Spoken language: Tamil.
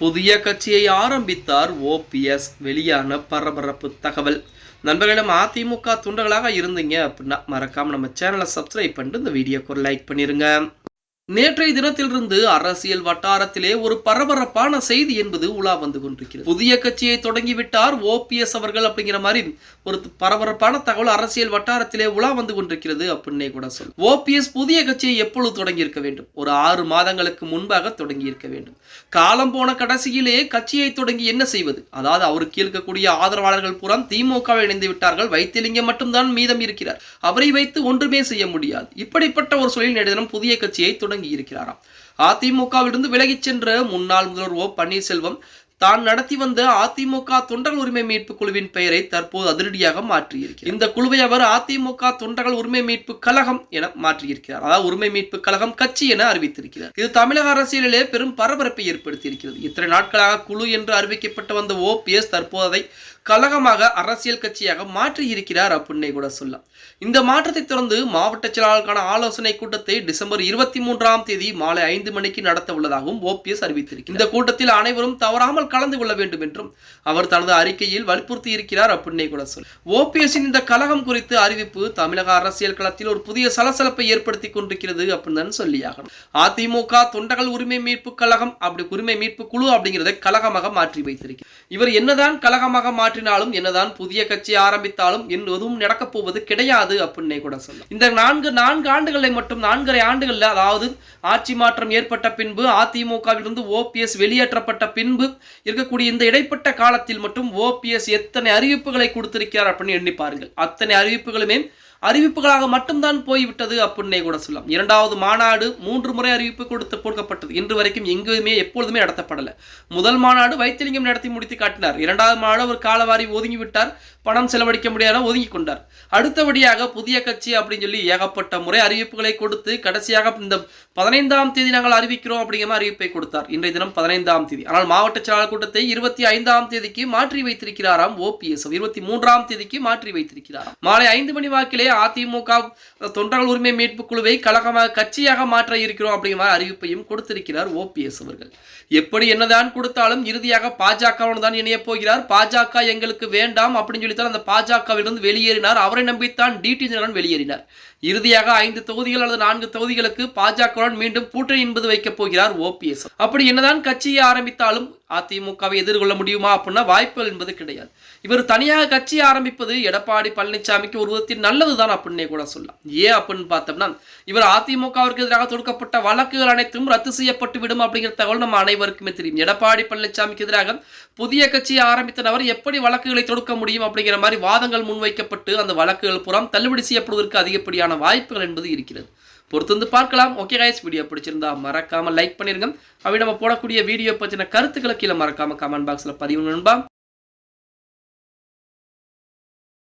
புதிய கட்சியை ஆரம்பித்தார் ஓபிஎஸ் வெளியான பரபரப்பு தகவல். நண்பர்களும் அதிமுக தொண்டர்களாக இருந்தீங்க அப்படின்னா மறக்காமல் நம்ம சேனலை சப்ஸ்கிரைப் பண்ணிட்டு இந்த வீடியோக்கு ஒரு லைக் பண்ணிடுங்க நேற்றைய தினத்திலிருந்து அரசியல் வட்டாரத்திலே ஒரு பரபரப்பான செய்தி என்பது உலா வந்து கொண்டிருக்கிறது. புதிய கட்சியை தொடங்கிவிட்டார் ஓபிஎஸ் அவர்கள் அப்படிங்கிற மாதிரி ஒரு பரபரப்பான தகவல் அரசியல் வட்டாரத்திலே உலா வந்து கொண்டிருக்கிறது அப்படின்னே கூட சொல்லு ஓபிஎஸ் புதிய கட்சியை எப்பொழுது தொடங்கி இருக்க வேண்டும்? ஒரு ஆறு மாதங்களுக்கு முன்பாக தொடங்கி இருக்க வேண்டும். காலம் போன கடைசியிலே கட்சியை தொடங்கி என்ன செய்வது? அதாவது அவருக்கு இருக்கக்கூடிய ஆதரவாளர்கள் புறம் திமுகவை இணைந்து விட்டார்கள் வைத்திலிங்கம் மட்டும்தான் மீதம் இருக்கிறார். அவரை வைத்து ஒன்றுமே செய்ய முடியாது. இப்படிப்பட்ட ஒரு சூழலில் நேற்று புதிய கட்சியை தொடங்கி இருக்கிறாராம். அதிமுகவிலிருந்து விலகிச் சென்ற முன்னாள் முதல்வர் ஓ பன்னீர்செல்வம் தான் நடத்தி வந்த அதிமுக தொண்டர்கள் உரிமை மீட்பு குழுவின் பெயரை தற்போது அதிரடியாக மாற்றியிருக்கிறார். இந்த குழுவை அவர் அதிமுக தொண்டர்கள் உரிமை மீட்பு கழகம் என மாற்றியிருக்கிறார். அதாவது உரிமை மீட்பு கழகம் கட்சி என அறிவித்திருக்கிறார். இது தமிழக அரசியலிலே பெரும் பரபரப்பை ஏற்படுத்தியிருக்கிறது. இத்தனை நாட்களாக குழு என்று அறிவிக்கப்பட்டு வந்த ஓபிஎஸ் தற்போது அதை கழகமாக அரசியல் கட்சியாக மாற்றி இருக்கிறார் அப்படின்னே கூட சொல்லலாம். இந்த மாற்றத்தை தொடர்ந்து மாவட்ட செயலாளருக்கான ஆலோசனை கூட்டத்தை டிசம்பர் இருபத்தி மூன்றாம் தேதி மாலை ஐந்து மணிக்கு நடத்த உள்ளதாகவும் ஓபிஎஸ் அறிவித்திருக்கிறார். இந்த கூட்டத்தில் அனைவரும் தவறாமல் கலந்து கொள்ள வேண்டும் என்றும் அவர் தனது அறிக்கையில் வலியுறுத்தி இருக்கிறார் அப்படின்னே கூட சொல் ஓபிஎஸ்ஸின் இந்த கழகம் குறித்து அறிவிப்பு தமிழக அரசியல் களத்தில் ஒரு புதிய சலசலப்பை ஏற்படுத்தி கொண்டிருக்கிறது அப்படின்னு தான் சொல்லியாகணும். அதிமுக தொண்டர்கள் உரிமை மீட்பு கழகம் அப்படி உரிமை மீட்பு குழு அப்படிங்கிறத கழகமாக மாற்றி வைத்திருக்கிறார். இவர் என்னதான் கழகமாக மாற்றி மாற்றினாலும் என்னதான் புதிய கட்சி ஆரம்பித்தாலும் எதுவும் நடக்கப் போவது கிடையாது அப்படின்னே கூட சொல்லலாம். இந்த நான்கு நான்கு ஆண்டுகளை மட்டும் நான்கரை ஆண்டுகள்ல அதாவது ஆட்சி மாற்றம் ஏற்பட்ட பின்பு அதிமுகவிலிருந்து ஓபிஎஸ் வெளியேற்றப்பட்ட பின்பு இருக்கக்கூடிய இந்த இடைப்பட்ட காலத்தில் மட்டும் ஓபிஎஸ் எத்தனை அறிவிப்புகளை கொடுத்திருக்கிறார் அப்படின்னு எண்ணி பாருங்கள் அத்தனை அறிவிப்புகளுமே அறிவிப்புகளாக மட்டும்தான் போய்விட்டது அப்படின்னே கூட சொல்லலாம். இரண்டாவது மாநாடு மூன்று முறை அறிவிப்பு கொடுத்து கொடுக்கப்பட்டது இன்று வரைக்கும் எங்குமே எப்பொழுதுமே நடத்தப்படல. முதல் மாநாடு வைத்திலிங்கம் நடத்தி முடித்து காட்டினார். இரண்டாவது மாநாடு அவர் காலவாரி ஒதுங்கி விட்டார் பணம் செலவழிக்க முடியாத ஒதுங்கி கொண்டார். அடுத்தபடியாக புதிய கட்சி அப்படின்னு சொல்லி ஏகப்பட்ட முறை அறிவிப்புகளை கொடுத்து கடைசியாக இந்த பதினைந்தாம் தேதி நாங்கள் அறிவிக்கிறோம் அப்படிங்கிற மாதிரி அறிவிப்பை கொடுத்தார். இன்றைய தினம் பதினைந்தாம் தேதி. ஆனால் மாவட்ட செயலாளர் கூட்டத்தை இருபத்தி ஐந்தாம் தேதிக்கு மாற்றி வைத்திருக்கிறாராம் ஓபிஎஸ் இருபத்தி மூன்றாம் தேதிக்கு மாற்றி வைத்திருக்கிறாராம். மாலை ஐந்து மணி வாக்கிலே அதிமுக தொண்டர்கள் உரிமை மீட்பு குழுவை கழகமாக கட்சியாக மாற்ற இருக்கிறோம் அப்படிங்கிற அறிவிப்பையும் கொடுத்திருக்கிறார் ஓபிஎஸ் அவர்கள். எப்படி என்னதான் கொடுத்தாலும் இறுதியாக பாஜகவுடன் தான் இணைய போகிறார். பாஜக எங்களுக்கு வேண்டாம் அப்படின்னு சொல்லித்தான் அந்த பாஜகவிலிருந்து வெளியேறினார். அவரை நம்பித்தான் டிடி தினகரன் வெளியேறினார். இறுதியாக ஐந்து தொகுதிகள் அல்லது நான்கு தொகுதிகளுக்கு பாஜகவுடன் மீண்டும் கூட்டணி என்பது வைக்கப் போகிறார் ஓபிஎஸ். அப்படி என்னதான் கட்சியை ஆரம்பித்தாலும் அதிமுகவை எதிர்கொள்ள முடியுமா அப்படின்னா வாய்ப்புகள் என்பது கிடையாது. இவர் தனியாக கட்சி ஆரம்பிப்பது எடப்பாடி பழனிசாமிக்கு ஒரு விதத்தில் நல்லது தான் அப்படின்னே கூட சொல்லலாம். ஏன் அப்படின்னு பார்த்தோம்னா இவர் அதிமுகவிற்கு எதிராக தொடுக்கப்பட்ட வழக்குகள் அனைத்தும் ரத்து செய்யப்பட்டு விடும் அப்படிங்கிற தகவல் நம்ம அனைவருக்குமே தெரியும். எடப்பாடி பழனிசாமிக்கு எதிராக புதிய கட்சியை ஆரம்பித்த நபர் எப்படி வழக்குகளை தொடுக்க முடியும் அப்படிங்கிற மாதிரி வாதங்கள் முன்வைக்கப்பட்டு அந்த வழக்குகள் புறம் தள்ளுபடி செய்யப்படுவதற்கு அதிகப்படியான வாய்ப்புகள் என்பது இருக்கிறது. பொறுத்து வந்து பார்க்கலாம். ஓகே கைஸ் வீடியோ பிடிச்சிருந்தா மறக்காம லைக் பண்ணிருங்க. அப்படி நம்ம போடக்கூடிய வீடியோ பற்றின கருத்துக்களை கீழே மறக்காம கமெண்ட் பாக்ஸ்ல பதிவு நண்பா.